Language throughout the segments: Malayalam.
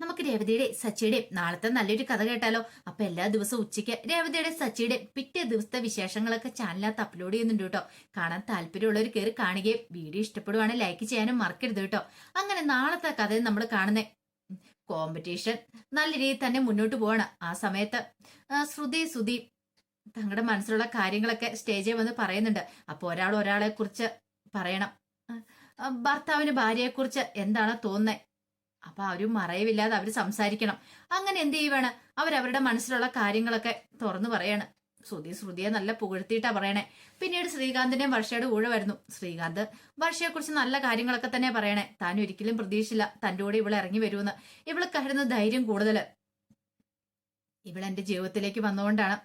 നമുക്ക് രേവതിയുടെ സച്ചിയുടെ നാളത്തെ നല്ലൊരു കഥ കേട്ടാലോ? അപ്പൊ എല്ലാ ദിവസവും ഉച്ചയ്ക്ക് രേവതിയുടെ സച്ചിയുടെ പിറ്റേ ദിവസത്തെ വിശേഷങ്ങളൊക്കെ ചാനലിനകത്ത് അപ്ലോഡ് ചെയ്യുന്നുണ്ട് കേട്ടോ. കാണാൻ താല്പര്യമുള്ളവർ കയറി കാണുകയും വീഡിയോ ഇഷ്ടപ്പെടുവാണെങ്കിൽ ലൈക്ക് ചെയ്യാനും മറക്കരുത് കേട്ടോ. അങ്ങനെ നാളത്തെ കഥയിൽ നമ്മൾ കാണുന്ന. കോമ്പറ്റീഷൻ നല്ല രീതിയിൽ തന്നെ മുന്നോട്ട് പോവാണ്. ആ സമയത്ത് ശ്രുതി ശ്രുതി തങ്ങളുടെ മനസ്സിലുള്ള കാര്യങ്ങളൊക്കെ സ്റ്റേജിൽ വന്ന് പറയുന്നുണ്ട്. അപ്പോൾ ഒരാൾ ഒരാളെ കുറിച്ച് പറയണം. ഭർത്താവിന് ഭാര്യയെ കുറിച്ച് എന്താണ് തോന്നുന്നത് അപ്പൊ അവർ മറയവില്ലാതെ അവർ സംസാരിക്കണം. അങ്ങനെ എന്ത് ചെയ്യുവാണ്? അവരവരുടെ മനസ്സിലുള്ള കാര്യങ്ങളൊക്കെ തുറന്നു പറയാണ്. ശ്രുതി ശ്രുതിയെ നല്ല പുകഴ്ത്തിയിട്ടാ പറയണേ. പിന്നീട് ശ്രീകാന്തിന്റെയും വർഷയുടെ ഊഴ വരുന്നു. ശ്രീകാന്ത് വർഷയെ കുറിച്ച് നല്ല കാര്യങ്ങളൊക്കെ തന്നെ പറയണേ. താൻ ഒരിക്കലും പ്രതീക്ഷിച്ചില്ല തന്റെ കൂടെ ഇവളെ ഇറങ്ങി വരുമെന്ന്. ഇവൾ കരുതുന്ന ധൈര്യം കൂടുതൽ ഇവളെന്റെ ജീവിതത്തിലേക്ക് വന്നുകൊണ്ടാണ്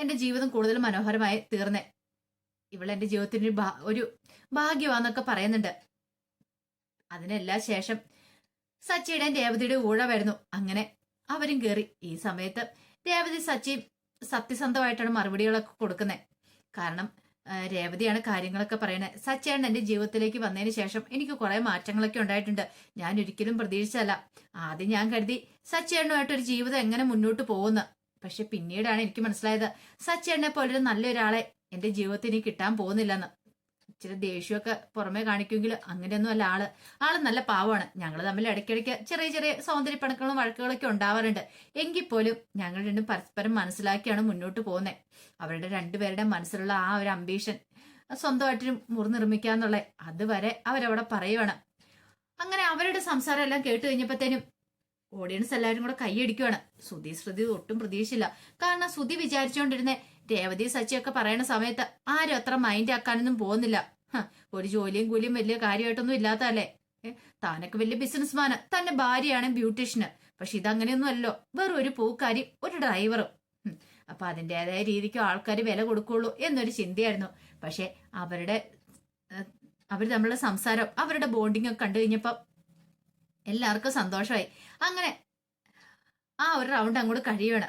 എന്റെ ജീവിതം കൂടുതൽ മനോഹരമായി തീർന്നേ. ഇവളെന്റെ ജീവിതത്തിന്റെ ഒരു ഒരു ഭാഗ്യമാന്നൊക്കെ പറയുന്നുണ്ട്. അതിനെല്ലാം ശേഷം സച്ചിയുടെ രേവതിയുടെ ഊഴ വരുന്നു. അങ്ങനെ അവരും കയറി ഈ സമയത്ത് രേവതി സച്ചിയും സത്യസന്ധമായിട്ടാണ് മറുപടികളൊക്കെ കൊടുക്കുന്നത് കാരണം രേവതിയാണ് കാര്യങ്ങളൊക്കെ പറയുന്നത്. സച്ചിയാണ് എന്റെ ജീവിതത്തിലേക്ക് വന്നതിന് ശേഷം എനിക്ക് കുറേ മാറ്റങ്ങളൊക്കെ ഉണ്ടായിട്ടുണ്ട്. ഞാൻ ഒരിക്കലും പ്രതീക്ഷിച്ചല്ല ആദ്യം ഞാൻ കരുതി സച്ചിയണ്ണുമായിട്ട് ഒരു ജീവിതം എങ്ങനെ മുന്നോട്ട് പോകുന്നു പക്ഷെ പിന്നീടാണ് എനിക്ക് മനസ്സിലായത് സച്ചിയണ്ണെ പോലൊരു നല്ലൊരാളെ എന്റെ ജീവിതത്തിന് കിട്ടാൻ പോകുന്നില്ലെന്ന്. ഇച്ചിരി ദേഷ്യമൊക്കെ പുറമേ കാണിക്കുമെങ്കിൽ അങ്ങനെയൊന്നും അല്ല. ആൾ ആൾ നല്ല പാവമാണ്. ഞങ്ങൾ തമ്മിൽ ഇടയ്ക്കിടയ്ക്ക് ചെറിയ ചെറിയ സൗന്ദര്യപ്പണക്കളും വഴക്കുകളൊക്കെ ഉണ്ടാവാറുണ്ട്. എങ്കിൽ പോലും ഞങ്ങൾ രണ്ടും പരസ്പരം മനസ്സിലാക്കിയാണ് മുന്നോട്ട് പോകുന്നത് അവരുടെ രണ്ടുപേരുടെ മനസ്സിലുള്ള ആ ഒരു അംബീഷൻ സ്വന്തമായിട്ട് മുറി നിർമ്മിക്കാന്നുള്ള അതുവരെ അവരവിടെ പറയുവാണ്. അങ്ങനെ അവരുടെ സംസാരം എല്ലാം കേട്ട് കഴിഞ്ഞപ്പോഴത്തേനും ഓഡിയൻസ് എല്ലാവരും കൂടെ കൈയടിക്കുവാണ്. ശ്രുതി ശ്രുതി ഒട്ടും പ്രതീക്ഷയില്ല കാരണം ശ്രുതി വിചാരിച്ചുകൊണ്ടിരുന്ന രേവതി സച്ചിയൊക്കെ പറയുന്ന സമയത്ത് ആരും അത്ര മൈൻഡ് ആക്കാനൊന്നും പോകുന്നില്ല. ഒരു ജോലിയും കൂലിയും വലിയ കാര്യമായിട്ടൊന്നും ഇല്ലാത്തല്ലേ താനൊക്കെ വലിയ ബിസിനസ്മാന് തന്റെ ഭാര്യയാണ് ബ്യൂട്ടീഷ്യന് പക്ഷെ ഇതങ്ങനെയൊന്നും അല്ലോ വെറും ഒരു പൂക്കാരി ഒരു ഡ്രൈവറും അപ്പൊ അതിന്റെതായ രീതിക്ക് ആൾക്കാർ വില കൊടുക്കുള്ളൂ എന്നൊരു ചിന്തയായിരുന്നു. പക്ഷെ അവരുടെ അവർ തമ്മിലുള്ള സംസാരം അവരുടെ ബോണ്ടിങ് ഒക്കെ കണ്ടു കഴിഞ്ഞപ്പം എല്ലാവർക്കും സന്തോഷമായി. അങ്ങനെ ആ ഒരു റൗണ്ട് അങ്ങോട്ട് കഴിയുകയാണ്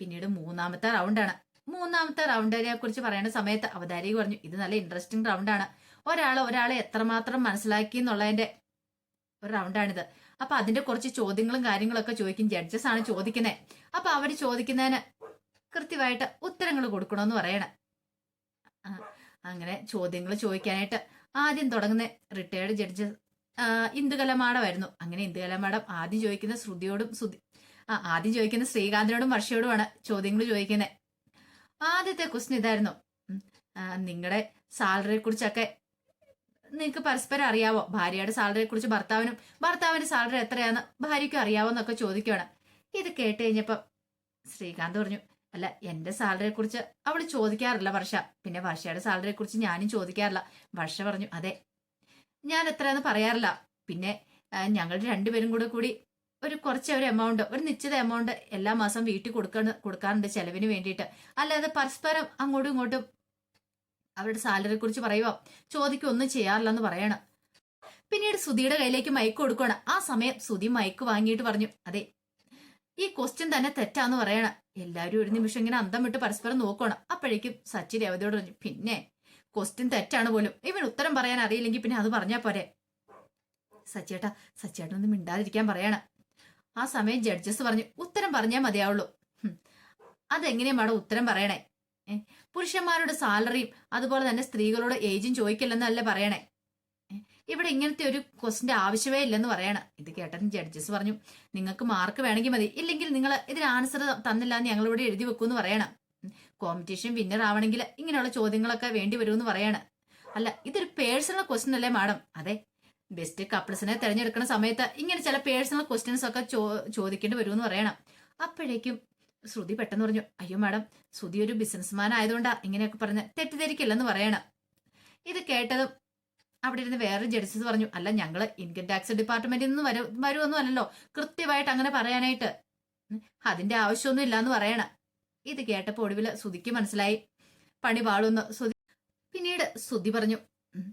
പിന്നീട് മൂന്നാമത്തെ റൗണ്ടാണ് മൂന്നാമത്തെ റൗണ്ടിനെ കുറിച്ച് പറയുന്ന സമയത്ത് അവതാരിക പറഞ്ഞു ഇത് നല്ല ഇൻട്രസ്റ്റിംഗ് റൗണ്ടാണ് ഒരാൾ ഒരാളെ എത്രമാത്രം മനസ്സിലാക്കി എന്നുള്ളതിന്റെ ഒരു റൗണ്ടാണിത് അപ്പൊ അതിന്റെ കുറച്ച് ചോദ്യങ്ങളും കാര്യങ്ങളൊക്കെ ചോദിക്കും ജഡ്ജസ് ആണ് ചോദിക്കുന്നത് അപ്പൊ അവർ ചോദിക്കുന്നതിന് കൃത്യമായിട്ട് ഉത്തരങ്ങൾ കൊടുക്കണമെന്ന് പറയണം. അങ്ങനെ ചോദ്യങ്ങൾ ചോദിക്കാനായിട്ട് ആദ്യം തുടങ്ങുന്ന റിട്ടയർഡ് ജഡ്ജ് ഇന്ദുകല മാഡമായിരുന്നു അങ്ങനെ ഇന്ദുകല മാഡം ആദ്യം ചോദിക്കുന്ന ശ്രുതിയോടും ശ്രുതി ആദ്യം ചോദിക്കുന്ന ശ്രീകാന്തിനോടും വർഷയോടുമാണ് ചോദ്യങ്ങൾ ചോദിക്കുന്നത് ആദ്യത്തെ ക്വസ്റ്റ്യൻ ഇതായിരുന്നു. നിങ്ങളുടെ സാലറിയെ കുറിച്ചൊക്കെ നിങ്ങൾക്ക് പരസ്പരം അറിയാവോ? ഭാര്യയുടെ സാലറിയെ കുറിച്ച് ഭർത്താവിനും ഭർത്താവിന്റെ സാലറി എത്രയാന്ന് ഭാര്യയ്ക്കും അറിയാവോ എന്നൊക്കെ ചോദിക്കുകയാണ്. ഇത് കേട്ട് കഴിഞ്ഞപ്പം ശ്രീകാന്ത് പറഞ്ഞു അല്ല എന്റെ സാലറിയെ കുറിച്ച് അവൾ ചോദിക്കാറില്ല വർഷ. പിന്നെ വർഷയുടെ സാലറിയെ കുറിച്ച് ഞാനും ചോദിക്കാറില്ല. വർഷ പറഞ്ഞു അതെ. ഞാൻ എത്രയാന്ന് പറയാറില്ല. പിന്നെ ഞങ്ങൾ രണ്ടുപേരും കൂടെ കൂടി ഒരു കുറച്ച് ഒരു എമൗണ്ട് ഒരു നിശ്ചിത എമൗണ്ട് എല്ലാ മാസം വീട്ടിൽ കൊടുക്കാൻ കൊടുക്കാറുണ്ട് ചെലവിന് വേണ്ടിയിട്ട്. അല്ലാതെ പരസ്പരം അങ്ങോട്ടും ഇങ്ങോട്ടും അവരുടെ സാലറിയെ കുറിച്ച് പറയുക ചോദിക്കൊന്നും ചെയ്യാറില്ലെന്ന് പറയണം. പിന്നീട് സുധിയുടെ കയ്യിലേക്ക് മൈക്ക് കൊടുക്കുകയാണ് ആ സമയം സുധി മൈക്ക് വാങ്ങിയിട്ട് പറഞ്ഞു അതെ ഈ ക്വസ്റ്റ്യൻ തന്നെ തെറ്റാന്ന് പറയണം. എല്ലാവരും ഒരു നിമിഷം ഇങ്ങനെ അന്തം വിട്ട് പരസ്പരം നോക്കണം അപ്പോഴേക്കും സച്ചി രേവതിയോട് പറഞ്ഞു പിന്നെ ക്വസ്റ്റ്യൻ തെറ്റാണ് പോലും. ഇവൻ ഉത്തരം പറയാൻ അറിയില്ലെങ്കിൽ പിന്നെ അത് പറഞ്ഞാൽ പോരെ. സച്ചേട്ടാ സച്ചേട്ടൊന്നും മിണ്ടാതിരിക്കാൻ പറയണം. ആ സമയം ജഡ്ജസ് പറഞ്ഞു ഉത്തരം പറഞ്ഞാൽ മതിയാവുള്ളൂ. അതെങ്ങനെയാ മാഡം ഉത്തരം പറയണേ? പുരുഷന്മാരുടെ സാലറിയും അതുപോലെ തന്നെ സ്ത്രീകളോട് ഏജും ചോദിക്കില്ലെന്നല്ല പറയണേ? ഇവിടെ ഇങ്ങനത്തെ ഒരു ക്വസ്റ്റിന്റെ ആവശ്യമേ ഇല്ലെന്ന് പറയണം. ഇത് കേട്ടതും ജഡ്ജസ് പറഞ്ഞു നിങ്ങൾക്ക് മാർക്ക് വേണമെങ്കിൽ മതി. ഇല്ലെങ്കിൽ നിങ്ങൾ ഇതിന് ആൻസർ തന്നില്ല എന്ന് ഞങ്ങളിവിടെ എഴുതി വെക്കൂന്ന് പറയണം. കോമ്പറ്റീഷൻ വിന്നർ ആവണമെങ്കിൽ ഇങ്ങനെയുള്ള ചോദ്യങ്ങളൊക്കെ വേണ്ടി വരുമെന്ന് പറയണം. അല്ല ഇതൊരു പേഴ്സണൽ ക്വസ്റ്റ്യൻ അല്ലേ മാഡം? അതെ ബെസ്റ്റ് കപ്പിൾസിനെ തിരഞ്ഞെടുക്കുന്ന സമയത്ത് ഇങ്ങനെ ചില പേഴ്സണൽ ക്വസ്റ്റ്യൻസ് ഒക്കെ ചോ- ചോദിക്കേണ്ടി വരുമെന്ന് പറയണം. അപ്പോഴേക്കും ശ്രുതി പെട്ടെന്ന് പറഞ്ഞു അയ്യോ മാഡം ശ്രുതി ഒരു ബിസിനസ്മാൻ ആയതുകൊണ്ടാ ഇങ്ങനെയൊക്കെ പറഞ്ഞ് തെറ്റിദ്ധരിക്കില്ലെന്ന് പറയണം. ഇത് കേട്ടതും അവിടെ ഇരുന്ന് വേറെ ജഡ്ജസ് പറഞ്ഞു അല്ല ഞങ്ങൾ ഇൻകം ടാക്സ് ഡിപ്പാർട്ട്മെന്റിൽ നിന്ന് വരും വരുമൊന്നും അല്ലല്ലോ കൃത്യമായിട്ട് അങ്ങനെ പറയാനായിട്ട്. അതിന്റെ ആവശ്യമൊന്നും ഇല്ലാന്ന് പറയണം. ഇത് കേട്ടപ്പോൾ ഒടുവിൽ ശ്രുതിക്ക് മനസ്സിലായി. പണി പാളുന്നു ശ്രുതി പിന്നീട് ശ്രുതി പറഞ്ഞു "ഉം,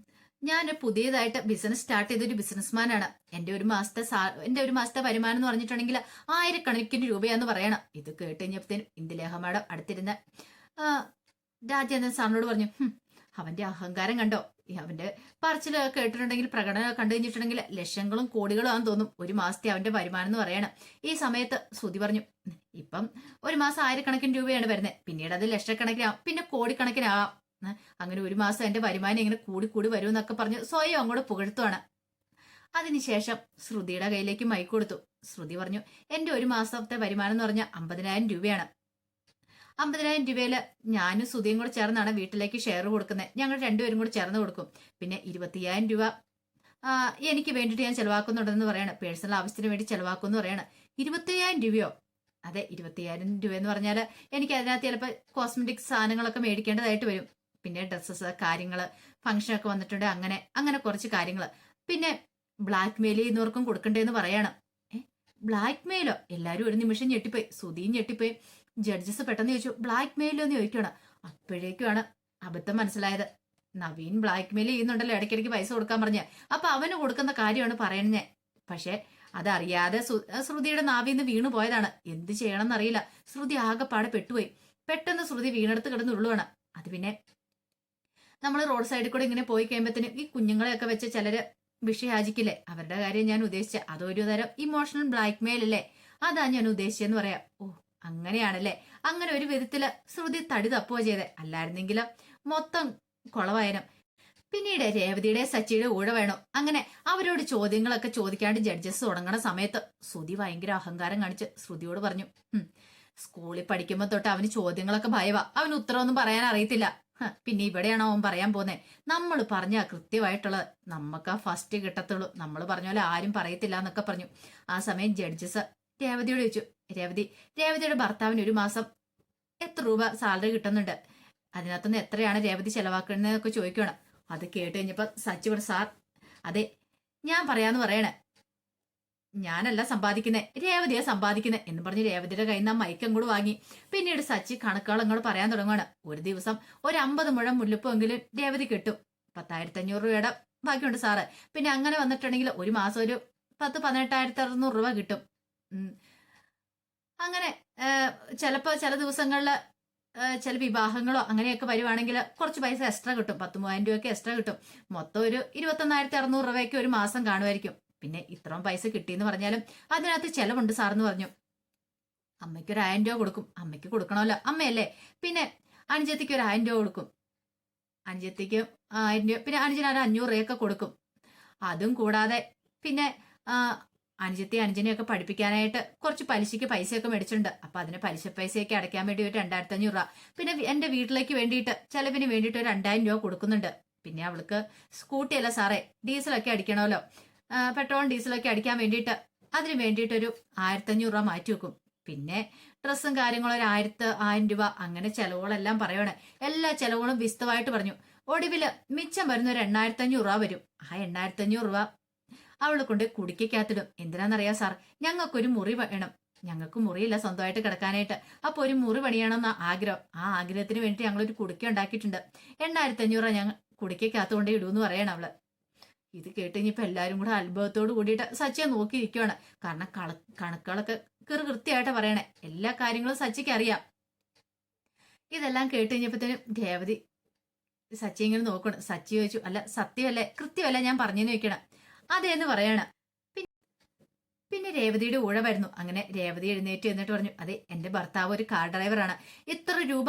ഞാൻ പുതിയതായിട്ട് ബിസിനസ് സ്റ്റാർട്ട് ചെയ്തൊരു ബിസിനസ്മാനാണ് എന്റെ ഒരു മാസത്തെ എന്റെ ഒരു മാസത്തെ വരുമാനം എന്ന് പറഞ്ഞിട്ടുണ്ടെങ്കിൽ ആയിരക്കണക്കിന് രൂപയാന്ന് പറയണം. ഇത് കേട്ട് കഴിഞ്ഞപ്പോഴത്തേനും ഇന്ദുലേഹ മാഡം അടുത്തിരുന്ന രാജേന്ദ്രൻ സാറിനോട് പറഞ്ഞു അവന്റെ അഹങ്കാരം കണ്ടോ? അവന്റെ പറച്ചിൽ കേട്ടിട്ടുണ്ടെങ്കിൽ പ്രകടനം കണ്ടു കഴിഞ്ഞിട്ടുണ്ടെങ്കിൽ ലക്ഷങ്ങളും കോടികളും ആണെന്ന് തോന്നും ഒരു മാസത്തെ അവന്റെ വരുമാനം എന്ന് പറയണം. ഈ സമയത്ത് ശ്രുതി പറഞ്ഞു ഇപ്പം ഒരു മാസം ആയിരക്കണക്കിന് രൂപയാണ് വരുന്നത്. പിന്നീട് അത് ലക്ഷക്കണക്കിനാവും പിന്നെ കോടിക്കണക്കിനാവാം അങ്ങനെ ഒരു മാസം എന്റെ വരുമാനം ഇങ്ങനെ കൂടി കൂടി വരും എന്നൊക്കെ പറഞ്ഞ് സ്വയം അങ്ങോട്ട് പുകഴ്ത്തുവാണ്. അതിനുശേഷം ശ്രുതിയുടെ കയ്യിലേക്ക് മൈക്ക് കൊടുത്തു. ശ്രുതി പറഞ്ഞു എന്റെ ഒരു മാസത്തെ വരുമാനം എന്ന് പറഞ്ഞാൽ അമ്പതിനായിരം രൂപയാണ്. അമ്പതിനായിരം രൂപയിൽ ഞാനും ശ്രുതിയും കൂടെ ചേർന്നാണ് വീട്ടിലേക്ക് ഷെയർ കൊടുക്കുന്നത് ഞങ്ങൾ രണ്ടുപേരും കൂടെ ചേർന്ന് കൊടുക്കും. പിന്നെ ഇരുപത്തിയ്യായിരം രൂപ എനിക്ക് വേണ്ടിയിട്ട് ഞാൻ ചെലവാക്കുന്നുണ്ടെന്ന് പറയാണ്. പേഴ്സണൽ ആവശ്യത്തിന് വേണ്ടി ചെലവാക്കുമെന്ന് പറയാണ്. ഇരുപത്തിയ്യായിരം രൂപയോ? അതെ ഇരുപത്തിയ്യായിരം രൂപ എന്ന് പറഞ്ഞാൽ എനിക്ക് അതിനകത്ത് ചിലപ്പോൾ കോസ്മെറ്റിക്സ് സാധനങ്ങളൊക്കെ മേടിക്കേണ്ടതായിട്ട് വരും. പിന്നെ ഡ്രസ്സസ് കാര്യങ്ങൾ ഫംഗ്ഷനൊക്കെ വന്നിട്ടുണ്ട്. അങ്ങനെ അങ്ങനെ കുറച്ച് കാര്യങ്ങൾ പിന്നെ ബ്ലാക്ക് മെയിൽ ചെയ്യുന്നവർക്കും കൊടുക്കണ്ടേന്ന് പറയാണ്. ബ്ലാക്ക് മെയിലോ എല്ലാവരും ഒരു നിമിഷം ഞെട്ടിപ്പോയി. സുധീം ഞെട്ടിപ്പോയി. ജഡ്ജസ് പെട്ടെന്ന് ചോദിച്ചു ബ്ലാക്ക് മെയിലോ എന്ന് ചോദിക്കണം അപ്പോഴേക്കുമാണ് അബദ്ധം മനസ്സിലായത്. നവീൻ ബ്ലാക്ക് മെയിൽ ചെയ്യുന്നുണ്ടല്ലോ ഇടയ്ക്കിടയ്ക്ക് പൈസ കൊടുക്കാൻ പറഞ്ഞ്. അപ്പൊ അവന് കൊടുക്കുന്ന കാര്യമാണ് പറയുന്നത് പക്ഷെ അതറിയാതെ ശ്രുതിയുടെ ശ്രുതിയുടെ നാവിന്ന് വീണു പോയതാണ്. എന്ത് ചെയ്യണമെന്ന് അറിയില്ല ശ്രുതി ആകെപ്പാടെ പെട്ടുപോയി. പെട്ടെന്ന് ശ്രുതി വീണെടുത്ത് കിടന്നുള്ളുവാണ് അത് പിന്നെ നമ്മൾ റോഡ് സൈഡിൽ കൂടെ ഇങ്ങനെ പോയി കഴിയുമ്പോഴത്തേനും ഈ കുഞ്ഞുങ്ങളെയൊക്കെ വെച്ച് ചിലര് വിഷയാചിക്കില്ലേ? അവരുടെ കാര്യം ഞാൻ ഉദ്ദേശിച്ച അതൊരു തരം ഇമോഷണൽ ബ്ലാക്ക്മെയിൽ അല്ലേ? അതാ ഞാൻ ഉദ്ദേശിച്ചെന്ന് പറയാം. ഓ അങ്ങനെയാണല്ലേ? അങ്ങനെ ഒരു വിധത്തിൽ ശ്രുതി തടി തപ്പുകയോ ചെയ്തേ. അല്ലായിരുന്നെങ്കിലും മൊത്തം കുളവായനം. പിന്നീട് രേവതിയുടെ സച്ചിയുടെ ഊഴ വേണോ. അങ്ങനെ അവരോട് ചോദ്യങ്ങളൊക്കെ ചോദിക്കാണ്ട് ജഡ്ജസ് തുടങ്ങണ സമയത്ത് ശ്രുതി ഭയങ്കര അഹങ്കാരം കാണിച്ച് ശ്രുതിയോട് പറഞ്ഞു സ്കൂളിൽ പഠിക്കുമ്പോൾ തൊട്ട് അവന് ചോദ്യങ്ങളൊക്കെ ഭയവാ. അവന് ഉത്തരവൊന്നും പറയാൻ അറിയത്തില്ല. പിന്നെ ഇവിടെയാണോ അവൻ പറയാൻ പോന്നെ? നമ്മൾ പറഞ്ഞ കൃത്യമായിട്ടുള്ളത് നമുക്ക് ആ ഫസ്റ്റ് കിട്ടത്തുള്ളൂ. നമ്മൾ പറഞ്ഞ പോലെ ആരും പറയത്തില്ല എന്നൊക്കെ പറഞ്ഞു. ആ സമയം ജഡ്ജസ് രേവതിയോട് ചോദിച്ചു രേവതി രേവതിയുടെ ഭർത്താവിന് ഒരു മാസം എത്ര രൂപ സാലറി കിട്ടുന്നുണ്ട്? അതിനകത്തുനിന്ന് എത്രയാണ് രേവതി ചെലവാക്കുന്നതെന്നൊക്കെ ചോദിക്കണം. അത് കേട്ട് കഴിഞ്ഞപ്പോൾ സച്ചിവർ സാർ അതെ ഞാൻ പറയാന്ന് പറയണേ. ഞാനല്ല സമ്പാദിക്കുന്നത് രേവതിയാ സമ്പാദിക്കുന്നത് എന്ന് പറഞ്ഞ് രേവതിയുടെ കയ്യിൽ നിന്ന് ആ മൈക്കം കൂടെ വാങ്ങി. പിന്നീട് സച്ചി കണക്കുകൾ പറയാൻ തുടങ്ങുകയാണ് ഒരു ദിവസം ഒരു അമ്പത് മുഴം മുല്ലപ്പെങ്കിലും രേവതി കിട്ടും. പത്തായിരത്തി അഞ്ഞൂറ് രൂപയുടെ ബാക്കിയുണ്ട് സാറ്. പിന്നെ അങ്ങനെ വന്നിട്ടുണ്ടെങ്കിൽ ഒരു മാസം ഒരു പത്ത് പതിനെട്ടായിരത്തി അറുന്നൂറ് രൂപ കിട്ടും. അങ്ങനെ ചിലപ്പോൾ ചില ദിവസങ്ങളിൽ ചില വിവാഹങ്ങളോ അങ്ങനെയൊക്കെ വരുവാണെങ്കിൽ കുറച്ച് പൈസ എക്സ്ട്രാ കിട്ടും. പത്ത് മൂവായിരം രൂപയൊക്കെ എക്സ്ട്രാ കിട്ടും. മൊത്തം ഒരു ഇരുപത്തൊന്നായിരത്തി അറുന്നൂറ് രൂപയ്ക്ക് ഒരു മാസം കാണുമായിരിക്കും. പിന്നെ ഇത്രയും പൈസ കിട്ടിയെന്ന് പറഞ്ഞാലും അതിനകത്ത് ചെലവുണ്ട് സാറെന്ന് പറഞ്ഞു. അമ്മയ്ക്ക് ഒരു ആയിരം രൂപ കൊടുക്കും. അമ്മയ്ക്ക് കൊടുക്കണമല്ലോ. അമ്മയല്ലേ? പിന്നെ അനുജത്തിക്ക് ഒരു ആയിരം രൂപ കൊടുക്കും. അനുജത്തിക്ക് ആയിരം രൂപ. പിന്നെ അനുജന് ഒരു അഞ്ഞൂറ് രൂപയൊക്കെ കൊടുക്കും. അതും കൂടാതെ പിന്നെ അനുജത്തി അനുജനെയൊക്കെ പഠിപ്പിക്കാനായിട്ട് കുറച്ച് പലിശയ്ക്ക് പൈസയൊക്കെ മേടിച്ചിട്ടുണ്ട്. അപ്പൊ അതിന് പലിശ പൈസയൊക്കെ അടയ്ക്കാൻ വേണ്ടി ഒരു രണ്ടായിരത്തി അഞ്ഞൂറ് രൂപ. പിന്നെ എന്റെ വീട്ടിലേക്ക് വേണ്ടിയിട്ട് ചെലവിന് വേണ്ടിയിട്ട് ഒരു രണ്ടായിരം രൂപ കൊടുക്കുന്നുണ്ട്. പിന്നെ അവൾക്ക് സ്കൂട്ടി അല്ല സാറേ ഡീസലൊക്കെ അടിക്കണമല്ലോ. പെട്രോളും ഡീസലൊക്കെ അടിക്കാൻ വേണ്ടിയിട്ട് അതിന് വേണ്ടിയിട്ടൊരു ആയിരത്തഞ്ഞൂറ് രൂപ മാറ്റി വെക്കും. പിന്നെ ഡ്രസ്സും കാര്യങ്ങളും ഒരു ആയിരത്തി ആയിരം രൂപ അങ്ങനെ ചെലവുകളെല്ലാം പറയണേ. എല്ലാ ചെലവുകളും വിശദമായിട്ട് പറഞ്ഞു. ഒടുവിൽ മിച്ചം വരുന്ന ഒരു എണ്ണായിരത്തി അഞ്ഞൂറ് രൂപ വരും. ആ എണ്ണായിരത്തി അഞ്ഞൂറ് രൂപ അവൾ കൊണ്ട് കുടിക്കകത്തിടും എന്തിനാന്നറിയാ സാർ? ഞങ്ങൾക്കൊരു മുറി വേണം. ഞങ്ങൾക്ക് മുറിയില്ല സ്വന്തമായിട്ട് കിടക്കാനായിട്ട്. അപ്പൊ ഒരു മുറി പണിയണമെന്ന ആഗ്രഹം. ആ ആഗ്രഹത്തിന് വേണ്ടി ഞങ്ങളൊരു കുടുക്ക ഉണ്ടാക്കിയിട്ടുണ്ട് എണ്ണായിരത്തി അഞ്ഞൂറ് രൂപ ഞങ്ങൾ കുടിക്കകത്ത് കൊണ്ട് ഇടൂന്ന് പറയണം അവൾ. ഇത് കേട്ട് ഇനിയിപ്പോൾ എല്ലാവരും കൂടെ അത്ഭുതത്തോട് കൂടിയിട്ട് സച്ചിയെ നോക്കിയിരിക്കുവാണ്. കാരണം കള കണക്കുകളൊക്കെ കൃ കൃത്യമായിട്ട് പറയണേ. എല്ലാ കാര്യങ്ങളും സച്ചിക്ക് അറിയാം. ഇതെല്ലാം കേട്ട് കഴിഞ്ഞപ്പോഴത്തേനും രേവതി സച്ചി ഇങ്ങനെ നോക്കണം സച്ചി ചോദിച്ചു അല്ല സത്യമല്ലേ? കൃത്യമല്ലേ ഞാൻ പറഞ്ഞെന്ന് ചോദിക്കണം? അതേന്ന് പറയണം. പിന്നെ രേവതിയുടെ ഊഴ വരുന്നു. അങ്ങനെ രേവതി എഴുന്നേറ്റ് എന്നിട്ട് പറഞ്ഞു അതെ എന്റെ ഭർത്താവ് ഒരു കാർ ഡ്രൈവറാണ്. ഇത്ര രൂപ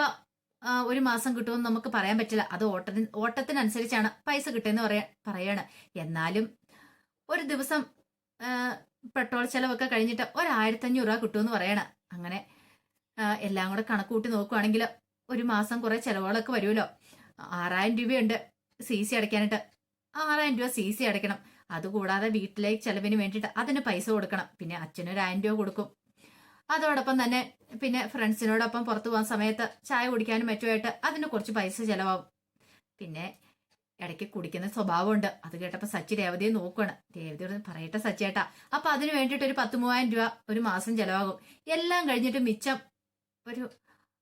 ഒരു മാസം കിട്ടുമെന്ന് നമുക്ക് പറയാൻ പറ്റില്ല. അത് ഓട്ടത്തിന് ഓട്ടത്തിനനുസരിച്ചാണ് പൈസ കിട്ടുമെന്ന് പറയാ പറയാണ്. എന്നാലും ഒരു ദിവസം പെട്രോൾ ചെലവൊക്കെ കഴിഞ്ഞിട്ട് ഒരായിരത്തഞ്ഞൂറ് രൂപ കിട്ടുമെന്ന് പറയണം. അങ്ങനെ എല്ലാം കൂടെ കണക്ക് കൂട്ടി നോക്കുവാണെങ്കിൽ ഒരു മാസം കുറെ ചിലവുകളൊക്കെ വരുമല്ലോ. ആറായിരം രൂപയുണ്ട് സി സി അടയ്ക്കാനായിട്ട്. ആറായിരം രൂപ സി സി അടയ്ക്കണം. അതുകൂടാതെ വീട്ടിലേക്ക് ചെലവിന് വേണ്ടിയിട്ട് അതിന് പൈസ കൊടുക്കണം. പിന്നെ അച്ഛനൊരായിരം ഒരു രൂപ കൊടുക്കും. അതോടൊപ്പം തന്നെ പിന്നെ ഫ്രണ്ട്സിനോടൊപ്പം പുറത്തു പോകാൻ സമയത്ത് ചായ കുടിക്കാനും മറ്റുമായിട്ട് അതിന് കുറച്ച് പൈസ ചിലവാകും. പിന്നെ ഇടയ്ക്ക് കുടിക്കുന്ന സ്വഭാവമുണ്ട്. അത് കേട്ടപ്പോൾ സച്ചി രേവതിയെ നോക്കുകയാണ് രേവതി പറഞ്ഞു പറയട്ടെ സച്ചേട്ടാ അപ്പൊ അതിന് വേണ്ടിയിട്ട് ഒരു പത്ത് മൂവായിരം രൂപ ഒരു മാസം ചിലവാകും. എല്ലാം കഴിഞ്ഞിട്ട് മിച്ചം ഒരു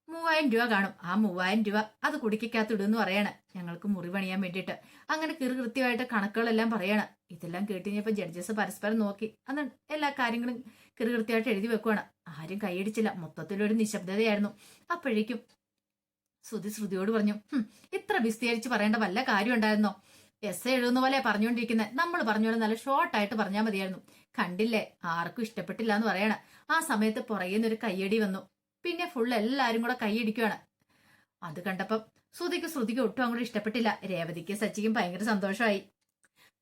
മൂവായിരം രൂപ കാണും. ആ മൂവായിരം രൂപ അത് കുടിക്കകത്ത് ഇടുമെന്ന് പറയാണ്. ഞങ്ങൾക്ക് മുറി പണിയാൻ വേണ്ടിയിട്ട്. അങ്ങനെ കൃത്യമായിട്ട് കണക്കുകളെല്ലാം പറയാണ്. ഇതെല്ലാം കേട്ടുകഴിഞ്ഞപ്പോൾ ജഡ്ജസ് പരസ്പരം നോക്കി. അന്ന് എല്ലാ കാര്യങ്ങളും കൃത്യമായിട്ട് എഴുതി വെക്കുവാണ്. ആരും കൈയടിച്ചില്ല. മൊത്തത്തിലൊരു നിശബ്ദതയായിരുന്നു. അപ്പോഴേക്കും ശ്രുതി ശ്രുതിയോട് പറഞ്ഞു ഇത്ര വിസ്തീരിച്ച് പറയേണ്ട വല്ല കാര്യം ഉണ്ടായിരുന്നോ എസ് എഴുതുന്ന പോലെ പറഞ്ഞുകൊണ്ടിരിക്കുന്നത് നമ്മൾ പറഞ്ഞോളെ നല്ല ഷോർട്ടായിട്ട് പറഞ്ഞാൽ മതിയായിരുന്നു. കണ്ടില്ലേ? ആർക്കും ഇഷ്ടപ്പെട്ടില്ല എന്ന് പറയാണ്. ആ സമയത്ത് നിന്നൊരു ഒരു കയ്യടി വന്നു. പിന്നെ ഫുൾ എല്ലാരും കൂടെ കൈയടിക്കുകയാണ് അത് കണ്ടപ്പം ശ്രുതിക്ക് ശ്രുതിക്ക് ഒട്ടും അങ്ങോട്ട് ഇഷ്ടപ്പെട്ടില്ല. രേവതിക്ക് സച്ചിക്കും ഭയങ്കര സന്തോഷമായി.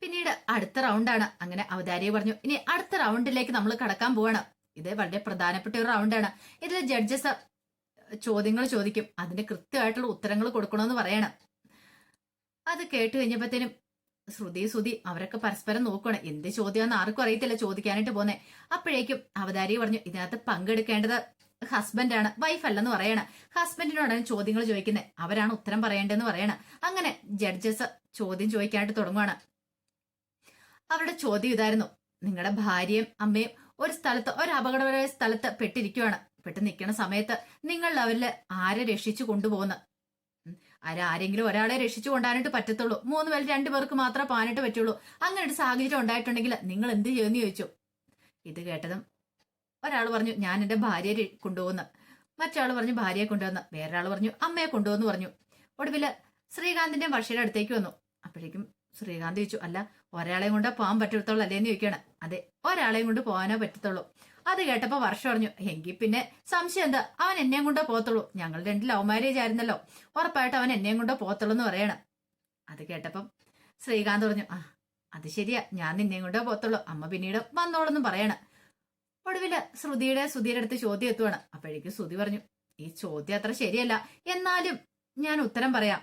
പിന്നീട് അടുത്ത റൗണ്ടാണ് അങ്ങനെ അവതാരിയെ പറഞ്ഞു ഇനി അടുത്ത റൗണ്ടിലേക്ക് നമ്മൾ കടക്കാൻ പോവാണ്. ഇത് വളരെ പ്രധാനപ്പെട്ട ഒരു റൗണ്ടാണ് ഇതിൽ ജഡ്ജസ് ചോദ്യങ്ങൾ ചോദിക്കും. അതിന് കൃത്യമായിട്ടുള്ള ഉത്തരങ്ങൾ കൊടുക്കണമെന്ന് പറയണം. അത് കേട്ട് കഴിഞ്ഞപ്പോഴത്തേനും ശ്രുതി ശ്രുതി അവരൊക്കെ പരസ്പരം നോക്കണം എന്ത് ചോദ്യമാണെന്ന് ആർക്കും അറിയത്തില്ല ചോദിക്കാനായിട്ട് പോന്നെ. അപ്പോഴേക്കും അവതാരി പറഞ്ഞു ഇതിനകത്ത് പങ്കെടുക്കേണ്ടത് ഹസ്ബൻഡാണ് വൈഫ് അല്ലെന്ന് പറയണ. ഹസ്ബൻഡിനോടാണ് ചോദ്യങ്ങൾ ചോദിക്കുന്നത് അവരാണ് ഉത്തരം പറയേണ്ടതെന്ന് പറയണ. അങ്ങനെ ജഡ്ജസ് ചോദ്യം ചോദിക്കാനായിട്ട് തുടങ്ങുവാണ്. അവരുടെ ചോദ്യം ഇതായിരുന്നു. നിങ്ങളുടെ ഭാര്യയും അമ്മയും ഒരു സ്ഥലത്ത് ഒരു അപകടപരമായ സ്ഥലത്ത് പെട്ടിരിക്കുവാണ്. പെട്ട് നിൽക്കുന്ന സമയത്ത് നിങ്ങൾ അവരിൽ ആരെ രക്ഷിച്ചു കൊണ്ടുപോകുന്ന? ആരാരെങ്കിലും ഒരാളെ രക്ഷിച്ചു കൊണ്ടാനായിട്ട് പറ്റത്തുള്ളൂ. മൂന്ന് പേരിൽ രണ്ടു പേർക്ക് മാത്രമേ പാനിട്ട് പറ്റുള്ളൂ. അങ്ങനെ ഒരു സാഹചര്യം ഉണ്ടായിട്ടുണ്ടെങ്കിൽ നിങ്ങൾ എന്ത് ചെയ്യുമെന്ന് ചോദിച്ചു. ഇത് കേട്ടതും ഒരാൾ പറഞ്ഞു ഞാൻ എന്റെ ഭാര്യയെ കൊണ്ടുപോകുന്നു മറ്റൊരാൾ പറഞ്ഞു ഭാര്യയെ കൊണ്ടുവന്ന്. വേറൊരാൾ പറഞ്ഞു അമ്മയെ കൊണ്ടുവന്ന് പറഞ്ഞു. ഒടുവിൽ ശ്രീകാന്തിന്റെ വർഷയുടെ അടുത്തേക്ക് വന്നു. അപ്പോഴേക്കും ശ്രീകാന്ത് ചോദിച്ചു അല്ല ഒരാളെയും കൊണ്ട് പോകാൻ പറ്റത്തുള്ളൂ അല്ലേന്ന് ചോദിക്കണം അതെ ഒരാളെയും കൊണ്ട് പോകാനേ പറ്റത്തുള്ളൂ. അത് കേട്ടപ്പോൾ വർഷം പറഞ്ഞു എങ്കിൽ പിന്നെ സംശയം എന്താ? അവൻ എന്നെയും കൊണ്ടേ പോകത്തുള്ളൂ ഞങ്ങൾ രണ്ട് ലവ് മാരേജ് ആയിരുന്നല്ലോ. ഉറപ്പായിട്ട് അവൻ എന്നെയും കൊണ്ടേ പോകത്തുള്ളൂ എന്ന് പറയണം. അത് കേട്ടപ്പം ശ്രീകാന്ത് പറഞ്ഞു ആ അത് ശരിയാ. ഞാൻ നിന്നെയും കൊണ്ടേ പോകത്തുള്ളൂ അമ്മ പിന്നീട് വന്നോളെന്നും പറയണം. ഒടുവിൽ ശ്രുതിയുടെ ശ്രുതിയുടെ അടുത്ത് ചോദ്യം എത്തുവാണ്. അപ്പോഴേക്കും ശ്രുതി പറഞ്ഞു ഈ ചോദ്യം അത്ര ശരിയല്ല. എന്നാലും ഞാൻ ഉത്തരം പറയാം.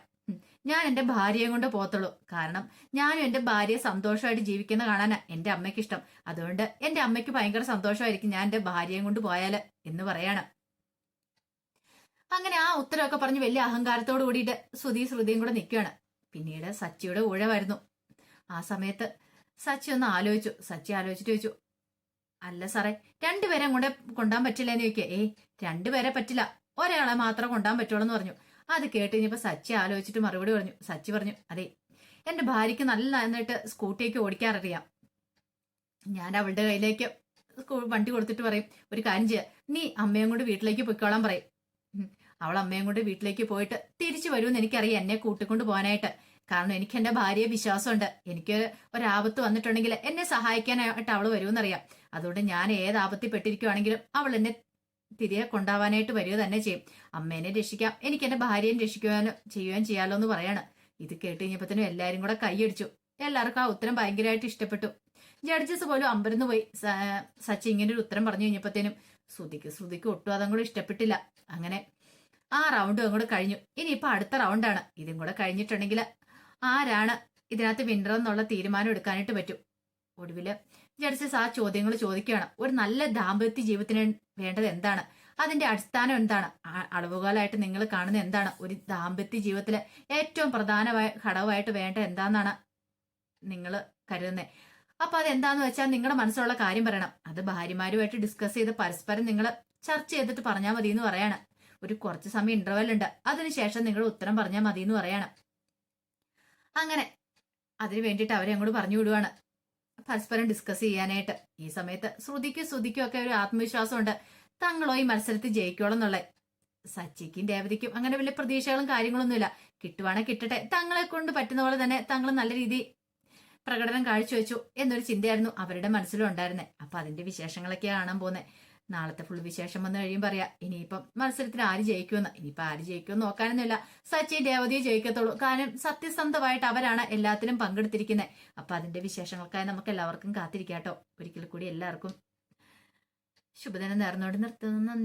ഞാൻ എന്റെ ഭാര്യയെ കൊണ്ട് പോത്തുള്ളൂ കാരണം ഞാനും എന്റെ ഭാര്യയെ സന്തോഷമായിട്ട് ജീവിക്കുന്ന കാണാനാ എന്റെ അമ്മയ്ക്ക് ഇഷ്ടം അതുകൊണ്ട് എന്റെ അമ്മയ്ക്ക് ഭയങ്കര സന്തോഷമായിരിക്കും ഞാൻ എന്റെ ഭാര്യയെ കൊണ്ട് പോയാൽ എന്ന് പറയാണ്. അങ്ങനെ ആ ഉത്തരമൊക്കെ പറഞ്ഞ് വലിയ അഹങ്കാരത്തോട് കൂടിയിട്ട് ശ്രുതി ശ്രുതിയും കൂടെ നിൽക്കുകയാണ്. പിന്നീട് സച്ചിയുടെ ഊഴമായിരുന്നു. ആ സമയത്ത് സച്ചി ഒന്ന് ആലോചിച്ചു. സച്ചി ആലോചിച്ചിട്ട് ചോദിച്ചു അല്ല സാറേ രണ്ടുപേരെ കൂടെ കൊണ്ടാൻ പറ്റില്ല എന്ന് ചോദിക്കുക. ഏയ് രണ്ടുപേരെ പറ്റില്ല. ഒരാളെ മാത്രം കൊണ്ടാൻ പറ്റുള്ളൂ എന്ന് പറഞ്ഞു. അത് കേട്ട് കഴിഞ്ഞപ്പോൾ സച്ചി ആലോചിച്ചിട്ട് മറുപടി പറഞ്ഞു. സച്ചി പറഞ്ഞു അതെ എന്റെ ഭാര്യയ്ക്ക് നല്ല നന്നായിട്ട് സ്കൂട്ടിയൊക്കെ ഓടിക്കാററിയാം ഞാൻ അവളുടെ കയ്യിലേക്ക് വണ്ടി കൊടുത്തിട്ട് പറയും ഒരു കാര്യം ചെയ്യാം. നീ അമ്മയും കൊണ്ട് വീട്ടിലേക്ക് പൊയ്ക്കോളാൻ പറയും. അവൾ അമ്മയും കൊണ്ട് വീട്ടിലേക്ക് പോയിട്ട് തിരിച്ചു വരുമെന്ന് എനിക്കറിയാം എന്നെ കൂട്ടിക്കൊണ്ട് പോകാനായിട്ട്. കാരണം എനിക്ക് എന്റെ ഭാര്യയെ വിശ്വാസമുണ്ട്. എനിക്ക് ഒരാപത്ത് വന്നിട്ടുണ്ടെങ്കിൽ എന്നെ സഹായിക്കാനായിട്ട് അവൾ വരുമെന്നറിയാം. അതുകൊണ്ട് ഞാൻ ഏത് ആപത്തിപ്പെട്ടിരിക്കുവാണെങ്കിലും അവൾ എന്നെ തിരികെ കൊണ്ടാവാനായിട്ട് വരിക തന്നെ ചെയ്യും. അമ്മേനെ രക്ഷിക്കാം എനിക്ക് എന്റെ ഭാര്യയും രക്ഷിക്കുവാനോ ചെയ്യുവാൻ ചെയ്യാലോ എന്ന് പറയാണ്. ഇത് കേട്ട് കഴിഞ്ഞപ്പോഴത്തേനും എല്ലാരും കൂടെ കൈയടിച്ചു. എല്ലാവർക്കും ആ ഉത്തരം ഭയങ്കരമായിട്ട് ഇഷ്ടപ്പെട്ടു. ജഡ്ജസ് പോലും അമ്പരന്ന് പോയി. സച്ചി ഇങ്ങനെ ഒരു ഉത്തരം പറഞ്ഞു കഴിഞ്ഞപ്പോഴത്തേനും ശ്രുതിക്ക് ശ്രുതിക്ക് ഒട്ടും അതും കൂടെ ഇഷ്ടപ്പെട്ടില്ല. അങ്ങനെ ആ റൗണ്ട് അങ്ങോട്ട് കഴിഞ്ഞു. ഇനിയിപ്പോ അടുത്ത റൗണ്ടാണ് ഇതും കൂടെ കഴിഞ്ഞിട്ടുണ്ടെങ്കിൽ ആരാണ് ഇതിനകത്ത് വിന്നർ എന്നുള്ള തീരുമാനം എടുക്കാനായിട്ട് പറ്റും? ഒടുവിൽ ജഡ്ജസ് ആ ചോദ്യങ്ങൾ ചോദിക്കുകയാണ്. ഒരു നല്ല ദാമ്പത്യ ജീവിതത്തിന് വേണ്ടത് എന്താണ്? അതിന്റെ അടിസ്ഥാനം എന്താണ്? അളവുകാലായിട്ട് നിങ്ങൾ കാണുന്ന എന്താണ്? ഒരു ദാമ്പത്യ ജീവിതത്തിലെ ഏറ്റവും പ്രധാനമായ ഘടകമായിട്ട് വേണ്ട എന്താണെന്നാണ് നിങ്ങൾ കരുതുന്നത് അപ്പൊ അത് എന്താന്ന് വെച്ചാൽ നിങ്ങളുടെ മനസ്സിലുള്ള കാര്യം പറയണം. അത് ഭാര്യമാരുമായിട്ട് ഡിസ്കസ് ചെയ്ത് പരസ്പരം നിങ്ങൾ ചർച്ച ചെയ്തിട്ട് പറഞ്ഞാൽ മതി എന്ന് പറയാണ്. ഒരു കുറച്ച് സമയം ഇന്റർവെൽ ഉണ്ട്. അതിനുശേഷം നിങ്ങൾ ഉത്തരം പറഞ്ഞാൽ മതി എന്ന് പറയണം. അങ്ങനെ അതിനു വേണ്ടിയിട്ട് അവരെ അങ്ങോട്ട് പറഞ്ഞു വിടുവാണ്. പരസ്പരം ഡിസ്കസ് ചെയ്യാനായിട്ട്. ഈ സമയത്ത് ശ്രുതിക്കും ശ്രുതിക്കും ഒക്കെ ഒരു ആത്മവിശ്വാസമുണ്ട്. തങ്ങളോ ഈ മത്സരത്തിൽ ജയിക്കോളം എന്നുള്ള സച്ചിക്കും രേവതിക്കും അങ്ങനെ വലിയ പ്രതീക്ഷകളും കാര്യങ്ങളൊന്നുമില്ല. കിട്ടുവാണെ കിട്ടട്ടെ. തങ്ങളെ കൊണ്ട് പറ്റുന്ന പോലെ തന്നെ തങ്ങൾ നല്ല രീതി പ്രകടനം കാഴ്ചവെച്ചു എന്നൊരു ചിന്തയായിരുന്നു അവരുടെ മനസ്സിലും ഉണ്ടായിരുന്നത് അപ്പൊ അതിന്റെ വിശേഷങ്ങളൊക്കെ കാണാൻ പോകുന്നത് നാളത്തെ ഫുൾ വിശേഷം വന്നു കഴിയുമ്പോൾ പറയാം ഇനിയിപ്പം മത്സരത്തിൽ ആര് ജയിക്കുമെന്ന്. ഇനിയിപ്പോൾ ആര് ജയിക്കുമെന്ന് നോക്കാനൊന്നുമില്ല. സച്ചിൻ രേവതിയെ ജയിക്കത്തുള്ളൂ. കാരണം സത്യസന്ധമായിട്ട് അവരാണ് എല്ലാത്തിലും പങ്കെടുത്തിരിക്കുന്നത് അപ്പൊ അതിന്റെ വിശേഷങ്ങൾക്കായി നമുക്ക് എല്ലാവർക്കും കാത്തിരിക്കാട്ടോ. ഒരിക്കൽ കൂടി എല്ലാവർക്കും ശുഭദിനം നേർന്നോട് നിർത്തുന്നു. നന്ദി.